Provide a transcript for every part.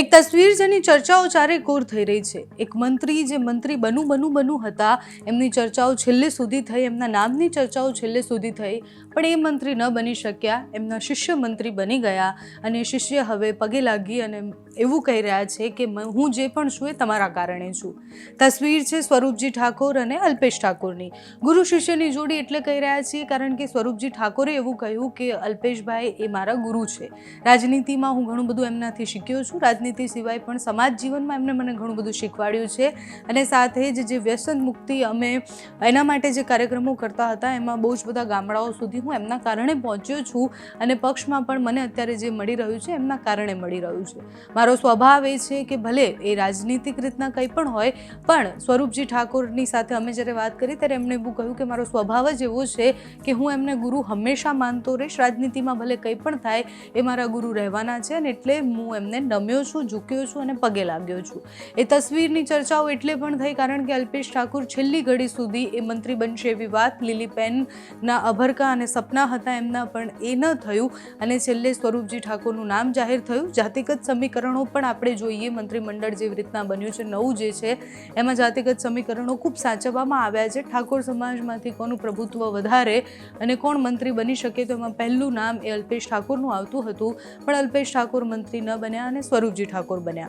એક તસવીર જેની ચર્ચાઓ ચારેકોર થઈ રહી છે. એક મંત્રી જે મંત્રી બનુ બનુ બનુ હતા, એમની ચર્ચાઓ છેલ્લે સુધી થઈ, એમના નામની ચર્ચાઓ છેલ્લે સુધી થઈ, પણ એ મંત્રી ન બની શક્યા, એમના શિષ્ય મંત્રી બની ગયા અને શિષ્ય હવે પગે લાગી અને એવું કહી રહ્યા છે કે હું જે પણ છું એ તમારા કારણે છું. તસવીર છે સ્વરૂપજી ઠાકોર અને અલ્પેશ ઠાકોરની. ગુરુ શિષ્યની જોડી એટલે કહી રહ્યા છીએ, કારણ કે સ્વરૂપજી ઠાકોરે એવું કહ્યું કે અલ્પેશભાઈ એ મારા ગુરુ છે. રાજનીતિમાં હું ઘણું બધું એમનાથી શીખ્યો છું, રાજનીતિ સિવાય પણ સમાજ જીવનમાં એમને મને ઘણું બધું શીખવાડ્યું છે. અને સાથે જ જે વ્યસન મુક્તિ અમે એના માટે જે કાર્યક્રમો કરતા હતા, એમાં બહુ જ બધા ગામડાઓ સુધી હું એમના કારણે પહોંચ્યો છું અને પક્ષમાં પણ મને અત્યારે જે મળી રહ્યું છે, એમના કારણે મળી રહ્યું છે. મારો સ્વભાવ એ છે કે ભલે એ રાજનીતિક રીતના કંઈ પણ હોય, પણ સ્વરૂપજી ઠાકોરની સાથે અમે જ્યારે વાત કરી ત્યારે એમણે એવું કહ્યું કે મારો સ્વભાવ જ એવો છે કે હું એમને ગુરુ હંમેશા માનતો રહીશ. રાજનીતિમાં ભલે કંઈ પણ થાય એ મારા ગુરુ રહેવાના છે અને એટલે હું એમને નમ્યો છું ઝૂક્યો છું અને પગે લાગ્યો છું. એ તસવીરની ચર્ચાઓ એટલે પણ થઈ કારણ કે અલ્પેશ ઠાકુર છેલ્લી ઘડી સુધી એ મંત્રી બનશે એવી વાત લીલીબેનના અભરકા અને સપના હતા એમના પણ એ ન થયું અને છેલ્લે સ્વરૂપજી ઠાકોરનું નામ જાહેર થયું. જાતિગત સમીકરણો પણ આપણે જોઈએ. મંત્રીમંડળ જેવી રીતના બન્યું છે, નવું જે છે, એમાં જાતિગત સમીકરણો ખૂબ સાચવવામાં આવ્યા છે. ઠાકોર સમાજમાંથી કોનું પ્રભુત્વ વધારે અને કોણ મંત્રી બની શકે તો એમાં પહેલું નામ એ અલ્પેશ ઠાકોરનું આવતું હતું. પણ અલ્પેશ ઠાકોર મંત્રી ન બન્યા અને સ્વરૂપજી ઠાકોર બન્યા.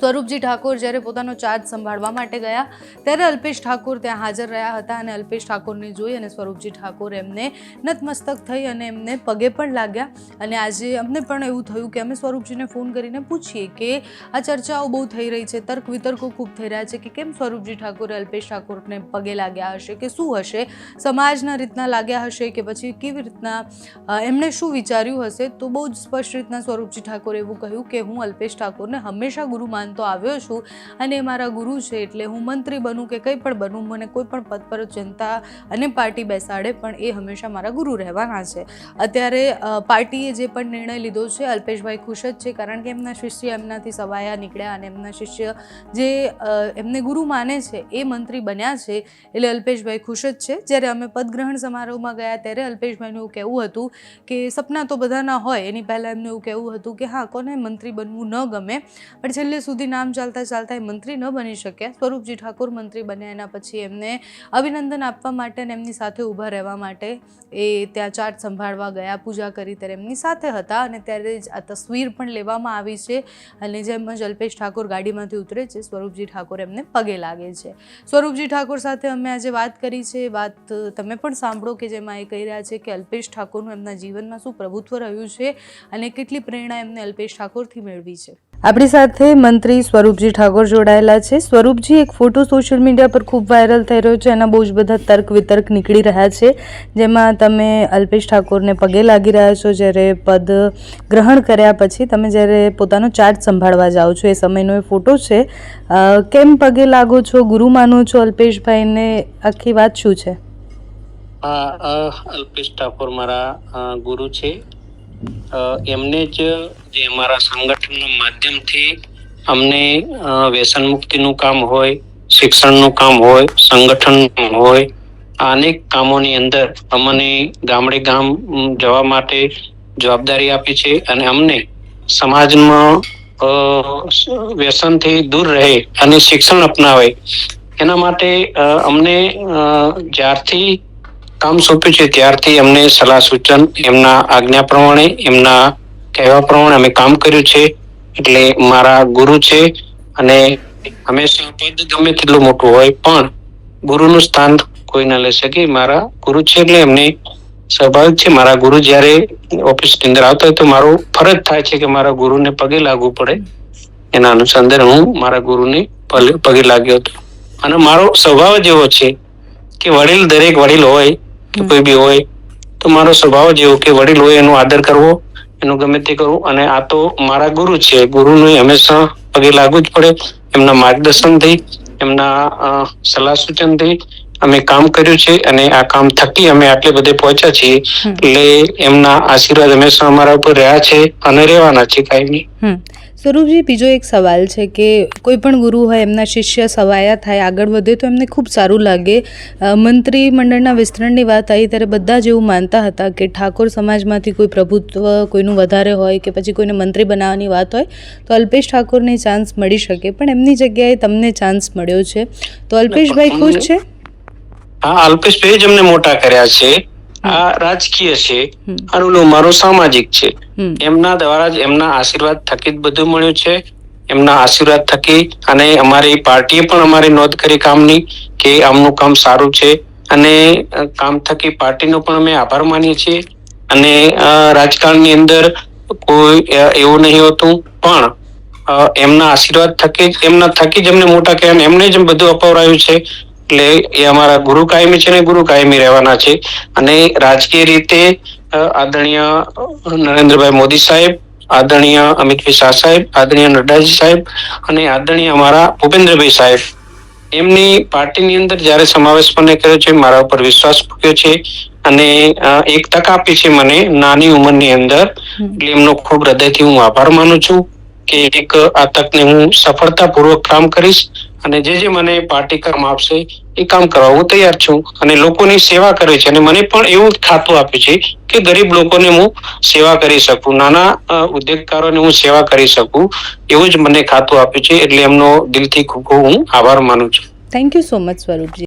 સ્વરૂપજી ઠાકોર જ્યારે પોતાનો ચાર્જ સંભાળવા માટે ગયા, ત્યારે અલ્પેશ ઠાકોર ત્યાં હાજર રહ્યા હતા અને અલ્પેશ ઠાકોરને જોઈ અને સ્વરૂપજી ઠાકોર એમને નતમસ્તક થઈ અને એમને પગે પણ લાગ્યા. અને આજે અમને પણ એવું થયું કે અમે સ્વરૂપજીને ફોન કરીને પૂછીએ કે આ ચર્ચાઓ બહુ થઈ રહી છે, તર્ક વિતર્કો ખૂબ થઈ રહ્યા છે કે કેમ સ્વરૂપજી ઠાકોરે અલ્પેશ ઠાકોરને પગે લાગ્યા હશે કે શું હશે, સમાજના રીતના લાગ્યા હશે કે પછી કેવી રીતના એમણે શું વિચાર્યું હશે, તો બહુ જ સ્પષ્ટ રીતના સ્વરૂપજી ઠાકોરે એવું કહ્યું કે હું અલ્પેશ ઠાકોરને હંમેશા ગુરુ માનતો આવ્યો છું અને મારા ગુરુ છે એટલે હું મંત્રી બનું કે કંઈ પણ બનું, મને કોઈ પણ પદ પર જનતા અને પાર્ટી બેસાડે પણ એ હંમેશા મારા ગુરુ રહેવાના છે. અત્યારે પાર્ટીએ જે પણ નિર્ણય લીધો છે, અલ્પેશભાઈ ખુશ જ છે કારણ કે એમના શિષ્ય એમનાથી સવાયા નીકળ્યા અને એમના શિષ્ય જે એમને ગુરુ માને છે એ મંત્રી બન્યા છે એટલે અલ્પેશભાઈ ખુશ જ છે. જ્યારે અમે પદગ્રહણ સમારોહમાં ગયા ત્યારે અલ્પેશભાઈનું એવું કહેવું હતું કે સપના તો બધાના હોય, એની પહેલાં એમનું એવું કહેવું હતું કે હા, કોને મંત્રી બનવું ન ગમે? પણ છેલ્લે સુધી નામ ચાલતા ચાલતા એ મંત્રી ન બની શક્યા. સ્વરૂપજી ઠાકોર મંત્રી બન્યા, એના પછી એમને અભિનંદન આપવા માટે અને એમની સાથે ઊભા રહેવા માટે એ ત્યાં ચાર્જ સંભાળવા ગયા, પૂજા કરી ત્યારે એમની સાથે હતા અને ત્યારે જ આ તસવીર પણ લેવામાં આવી છે. અને જેમ જ અલ્પેશ ઠાકોર ગાડીમાંથી ઉતરે છે, સ્વરૂપજી ઠાકોર એમને પગે લાગે છે. સ્વરૂપજી ઠાકોર સાથે અમે આજે વાત કરી છે. વાત તમે પણ સાંભળો કે જેમાં એ કહી રહ્યા છે કે અલ્પેશ ઠાકોરનું એમના જીવનમાં શું પ્રભુત્વ રહ્યું છે અને કેટલી પ્રેરણા એમને અલ્પેશ ઠાકોરથી મેળવી છે. આપણી સાથે મંત્રી સ્વરૂપજી ઠાકોર જોડાયેલા છે. સ્વરૂપજી, એક ફોટો સોશિયલ મીડિયા પર ખૂબ વાયરલ થઈ રહ્યો છે. એના બહુ જ બધા તર્ક વિતર્ક નીકળી રહ્યા છે. જેમાં તમે અલ્પેશ ઠાકોરને પગે લાગી રહ્યા છો, જ્યારે પદ ગ્રહણ કર્યા પછી તમે જ્યારે પોતાનો ચાર્જ સંભાળવા જાઓ છો, એ સમયનો એ ફોટો છે. કેમ પગે લાગો છો? ગુરુ માનો છો અલ્પેશભાઈને? આખી વાત શું છે? અલ્પેશ ઠાકોર મારા ગુરુ છે. એમને જ જે અમારા સંગઠનના માધ્યમથી અમને વ્યસન મુક્તિનું કામ હોય, શિક્ષણનું કામ હોય, સંગઠન હોય, અનેક કામોની અંદર અમને ગામડે ગામ જવા માટે જવાબદારી આપી છે અને અમને સમાજમાં વ્યસનથી દૂર રહે અને શિક્ષણ અપનાવે. એના માટે અમને જ્યારથી કામ સોંપ્યું છે, ત્યારથી અમને સલાહ સૂચન, એમના આજ્ઞા પ્રમાણે, એમના કહેવા પ્રમાણે અમે કામ કર્યું છે. એટલે મારા ગુરુ છે અને હંમેશા પદ ગમે તેટલું મોટું હોય, પણ ગુરુનું સ્થાન કોઈ ના લઈ શકે. મારા ગુરુ છે એટલે એમને સ્વાભાવિક છે. મારા ગુરુ જ્યારે ઓફિસની અંદર આવતા હોય તો મારું ફરજ થાય છે કે મારા ગુરુને પગે લાગવું પડે. એના અનુસંધાને હું મારા ગુરુને પગે લાગ્યો હતો. અને મારો સ્વભાવ જ એવો છે કે વડીલ દરેક વડીલ હોય કે કોઈ બી હોય તો મારો સ્વભાવ જ એવો કે વડીલ હોય એનો આદર કરવો એનું ગમે તે કરવું. અને આ તો મારા ગુરુ છે. ગુરુને હંમેશા પગે લાગવું જ પડે. એમના માર્ગદર્શનથી એમના સલાહ સૂચનથી અમે કામ કર્યું છે અને આ કામ થકી અમે આટલે બધે પહોંચ્યા છીએ. એટલે એમના આશીર્વાદ હંમેશા અમારા ઉપર રહ્યા છે અને રહેવાના છે કાયમી. સ્વરૂપજી બીજો એક સવાલ છે કે કોઈ પણ ગુરુ હોય એમના શિષ્ય સવાયા થાય આગળ વધે તો એમને ખૂબ સારું લાગે. મંત્રીમંડળના વિસ્તરણની વાત આવી ત્યારે બધા જ એવું માનતા હતા કે ઠાકોર સમાજમાંથી કોઈ પ્રભુત્વ કોઈનું વધારે હોય કે પછી કોઈને મંત્રી બનાવવાની વાત હોય તો અલ્પેશ ઠાકોરને ચાન્સ મળી શકે. પણ એમની જગ્યાએ તમને ચાન્સ મળ્યો છે. તો અલ્પેશભાઈ ખુશ છે? હા અલ્પેશભાઈ જ અમને મોટા કર્યા છે. આ રાજકીય છે. હમ, મારો સામાજિક છે. એમના દ્વારા જ એમના આશીર્વાદ થકી જ બધું મળ્યું છે. એમના આશીર્વાદ થકી અને અમારી પાર્ટીએ પણ અમારી નોંધ કરી કામની કે આમનું કામ સારું છે. અને કામ થકી પાર્ટીનો પણ અમે આભાર માનીએ છીએ. અને રાજકારણની અંદર કોઈ એવું નહીં હોતું. પણ એમના આશીર્વાદ થકી જ- એમના થકી જ એમને મોટા કહેવાય એમને જ બધું અપાવરાયું છે. એટલે એ અમારા ગુરુ કાયમી છે ને ગુરુ કાયમી રહેવાના છે. અને રાજકીય રીતે આદરણીય નરેન્દ્રભાઈ મોદી સાહેબ આદરણીય અમિતભાઈ શાહ સાહેબ આદરણીય નડ્ડાજી સાહેબ અને આદરણીય અમારા ભૂપેન્દ્રભાઈ સાહેબ. એમની પાર્ટીની અંદર જ્યારે સમાવેશ મને કર્યો છે મારા ઉપર વિશ્વાસ મૂક્યો છે અને એક તક આપી છે મને નાની ઉંમરની અંદર. એટલે એમનો ખૂબ હૃદયથી હું આભાર માનું છું કે એક આ તકને હું સફળતાપૂર્વક કામ કરીશ. અને જે જે મને પાર્ટી કામ આપશે, એ કામ કરવા હું તૈયાર છું અને લોકોની સેવા કરે છે અને મને પણ એવું ખાતું આપ્યું છે કે ગરીબ લોકોને હું સેવા કરી શકું, નાના ઉદ્યોગકારોને હું સેવા કરી શકું, એવું જ મને ખાતું આપ્યું છે એટલે એમનો દિલથી ખૂબ ખૂબ હું આભાર માનું છું. Thank you so much Swaroopji.